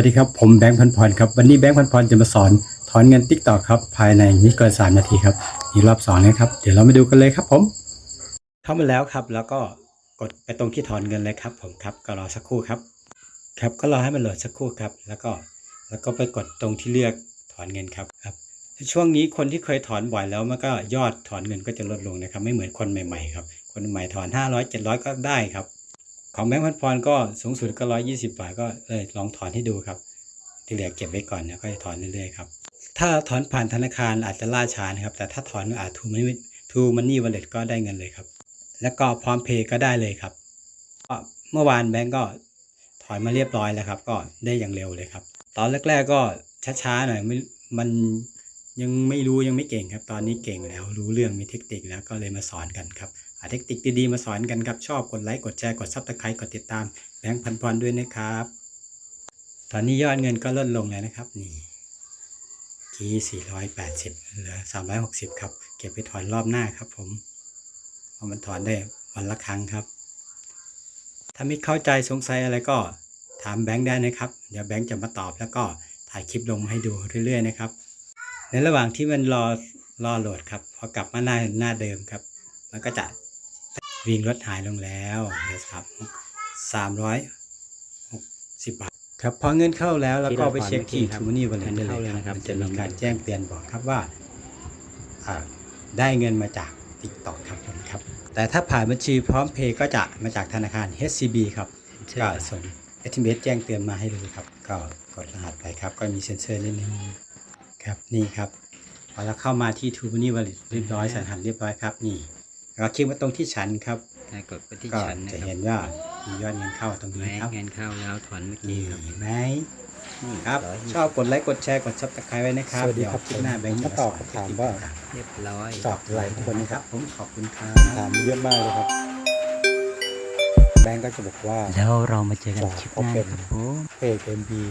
วัสดีครับ ผมแบงค์พันพรครับ วันนี้แบงค์พันพรจะมาสอนถอนเงินติ๊กต่อครับ ภายในไม่เกิน3นาทีครับนี่รอบสองนะครับ เดี๋ยวเรามาดูกันเลยครับผม เข้ามาแล้วครับ แล้วก็กดไปตรงที่ถอนเงินเลยครับ ผมครับ ก็รอสักครู่ครับ ครับก็รอให้มันโหลดสักครู่ครับ แล้วก็แล้วก็ไปกดตรงที่เลือกถอนเงินครับครับ ช่วงนี้คนที่เคยถอนบ่อยแล้วมันก็ยอดถอนเงินก็จะลดลงนะครับ ไม่เหมือนคนใหม่ๆครับ คนใหม่ถอน500 700 ก็ได้ครับ ของแบงค์พันพรก็สูงสุดก็120บาทก็เลยลองถอนให้ดูครับ ที่เหลือเก็บไว้ก่อนแล้วก็ถอนเรื่อยๆครับ ถ้าถอนผ่านธนาคารอาจจะล่าช้านะครับ แต่ถ้าถอนอาจทูมันทูมันนี่วอลเล็ตก็ได้เงินเลยครับ แล้วก็พร้อมเพย์ก็ได้เลยครับก็เมื่อวานแบงก์ก็ถอนมาเรียบร้อยแล้วครับ ก็ได้อย่างเร็วเลยครับ ตอนแรก ๆก็ช้าๆหน่อยมัน ยังไม่รู้ยังไม่เก่งครับ ตอนนี้เก่งแล้วรู้เรื่องมีเทคนิคแล้วก็เลยมาสอนกันครับหาเทคนิคดีๆมาสอนกันครับ ชอบกดไลค์กดแชร์กดซับสไครต์กดติดตามแบงค์พันพรด้วยนะครับ ตอนนี้ยอดเงินก็ลดลงแล้วนะครับ นี่กี่สี่ร้อยแปดสิบเหลือสามร้อยหกสิบครับ เก็บไปถอนรอบหน้าครับ ผมเพราะมันถอนได้วันละครั้งครับ ถ้าไม่เข้าใจสงสัยอะไรก็ถามแบงค์ได้นะครับ เดี๋ยวแบงค์จะมาตอบแล้วก็ถ่ายคลิปลงให้ดูเรื่อยๆนะครับ ในระหว่างที่มันรอรอโหลดครับ พอกลับมาหน้าหน้าเดิมครับ มันก็จะวิ่งรถหายลงแล้วนะครับสามร้อยหกสิบบาทครับพอเงินเข้าแล้วแล้วก็ไปเช็คที่ทูนี่วันนี้ได้เลยนะครับมันจะมีการแจ้งเตือนบอกครับว่าอ่าได้เงินมาจากติ๊กต็อกครับผมครับ แต่ถ้าผ่านบัญชีพร้อมเพย์ก็จะมาจากธนาคาร HCB ครับก็ส่ง SMS แจ้งเตือนมาให้เลยครับ ก็กดรหัสไปครับ ก็มีเซ็นเซอร์นิดนึง ครับนี่ครับ พอเราเข้ามาที่ t o Money Wallet เรียบร้อยสันหันเรียบร้อยครับนี่แล้วก็คลิกมาตรงที่ฉันครับให้กดไปที่ก็ชั้นนะจะครัเห็บนว่ามียอดเงินเข้าตรงแม้นี้ครับ เงินเข้าแล้วถอนเมื่อนี่กี้ครับ เห็นไหมครับชอบกดไลค์กดแชร์กดซับสไครต์ไว้นะครับสวัสดีครับเดี๋ยวคลิปหน้าแบงค์มาตอบคำถามว่า เรียบร้อย ตอบหลายคนนะนะคครัรับบผมขอบคุณครับ ถามเยอะมากเลยครับ แบงก์ก็จะบอกว่า แล้วเรามาเจอกันบอกคลิปหเขาน้าเป็นครับผม เพจเอ็มบี